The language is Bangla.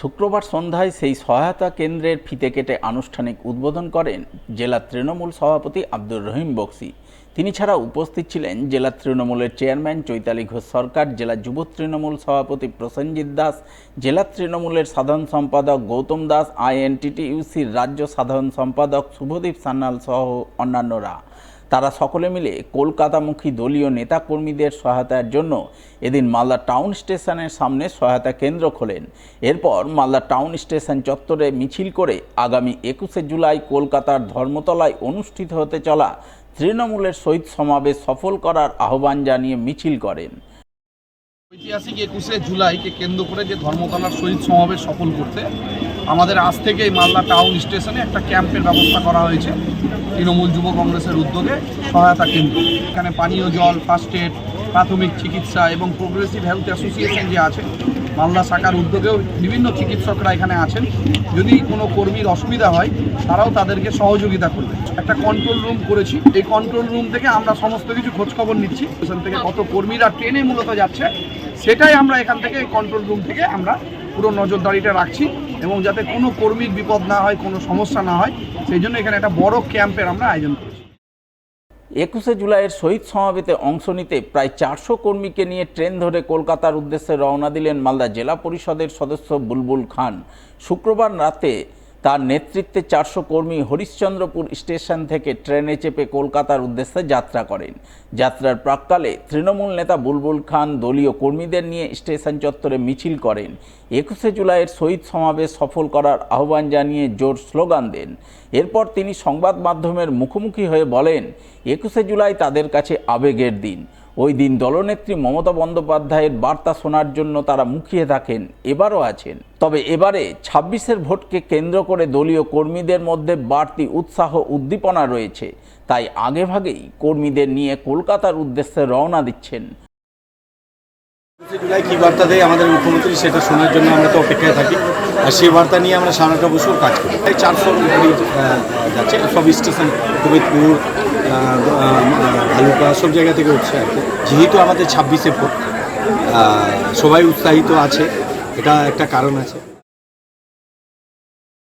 শুক্রবার সন্ধ্যায় সেই সহায়তা কেন্দ্রের ফিতে কেটে আনুষ্ঠানিক উদ্বোধন করেন জেলা তৃণমূল সভাপতি আব্দুর রহিম বক্সি। তিনি ছাড়া উপস্থিত ছিলেন জেলা তৃণমূলের চেয়ারম্যান চৈতালি ঘোষ সরকার, জেলা যুব তৃণমূল সভাপতি প্রসেনজিৎ দাস, জেলা তৃণমূলের সাধারণ সম্পাদক গৌতম দাস আইএনটিটিইউসির রাজ্য সাধারণ সম্পাদক শুভদীপ সান্যাল সহ অন্যান্যরা। তারা সকলে মিলে কলকাতামুখী দলীয় নেতাকর্মীদের সহায়তার জন্য এদিন মালদা টাউন স্টেশনের সামনে সহায়তা কেন্দ্র খোলেন। এরপর মালদা টাউন স্টেশন চত্বরে মিছিল করে আগামী একুশে জুলাই কলকাতার ধর্মতলায় অনুষ্ঠিত হতে চলা তৃণমূলের শহীদ সমাবেশ সফল করার আহ্বান জানিয়ে মিছিল করেন। ঐতিহাসিক একুশে জুলাইকে কেন্দ্র করে যে ধর্মতলার শহীদ সমাবেশ সফল করতে আমাদের আজ থেকেই মালদা টাউন স্টেশনে একটা ক্যাম্পের ব্যবস্থা করা হয়েছে তৃণমূল যুব কংগ্রেসের উদ্যোগে সহায়তা কেন্দ্র। এখানে পানীয় জল ফার্স্ট এড প্রাথমিক চিকিৎসা এবং প্রোগ্রেসিভ হেলথ অ্যাসোসিয়েশন যে আছে, মালদা শাখার উদ্যোগেও বিভিন্ন চিকিৎসকরা এখানে আছেন। যদি কোনো কর্মীর অসুবিধা হয়, তারাও তাদেরকে সহযোগিতা করবে। একটা কন্ট্রোল রুম করেছি। এই কন্ট্রোল রুম থেকে আমরা সমস্ত কিছু খোঁজখবর নিচ্ছি। এখান থেকে কত কর্মীরা ট্রেনে মূলত যাচ্ছে, সেটাই আমরা এখান থেকে কন্ট্রোল রুম থেকে আমরা পুরো নজরদারিটা রাখছি। এবং যাতে কোনো কর্মীর বিপদ না হয়, কোনো সমস্যা না হয়, সেই জন্য এখানে একটা বড় ক্যাম্পের আমরা আয়োজন করেছি। একুশে জুলাইয়ের শহীদ সমাবেতে অংশ নিতে প্রায় চারশো কর্মীকে নিয়ে ট্রেন ধরে কলকাতার উদ্দেশ্যে রওনা দিলেন মালদা জেলা পরিষদের সদস্য বুলবুল খান। শুক্রবার রাতে তার নেতৃত্বে চারশো কর্মী হরিশ্চন্দ্রপুর স্টেশন থেকে ট্রেনে চেপে কলকাতার উদ্দেশ্যে যাত্রা করেন। যাত্রার প্রাককালে তৃণমূল নেতা বুলবুল খান দলীয় কর্মীদের নিয়ে স্টেশন চত্বরে মিছিল করেন। একুশে জুলাইয়ের শহীদ সমাবেশ সফল করার আহ্বান জানিয়ে জোর স্লোগান দেন। এরপর তিনি সংবাদ মাধ্যমের মুখোমুখি হয়ে বলেন, একুশে জুলাই তাদের কাছে আবেগের দিন। ওই দিন দলনেত্রী মমতা বন্দ্যোপাধ্যায়ের বার্তা শোনার জন্য তারা মুখিয়ে থাকেন, এবারও আছেন। তবে এবারে ছাব্বিশের ভোটকে কেন্দ্র করে দলীয় কর্মীদের মধ্যে বাড়তি উৎসাহ উদ্দীপনা রয়েছে। তাই আগেভাগেই কর্মীদের নিয়ে কলকাতার উদ্দেশ্যে রওনা দিচ্ছেন। জুলাই কী বার্তা দেয় আমাদের মুখ্যমন্ত্রী সেটা শোনার জন্য আমরা তো অপেক্ষায় থাকি। আর সেই বার্তা নিয়ে আমরা সারাটা বছর কাজ করি। এই চারশো গাড়ি যাচ্ছে, সব স্টেশন, কবিতপুর ভালুকা সব জায়গা থেকে উঠছে আর কি। যেহেতু আমাদের ছাব্বিশে ভোট সবাই উৎসাহিত আছে, এটা একটা কারণ আছে।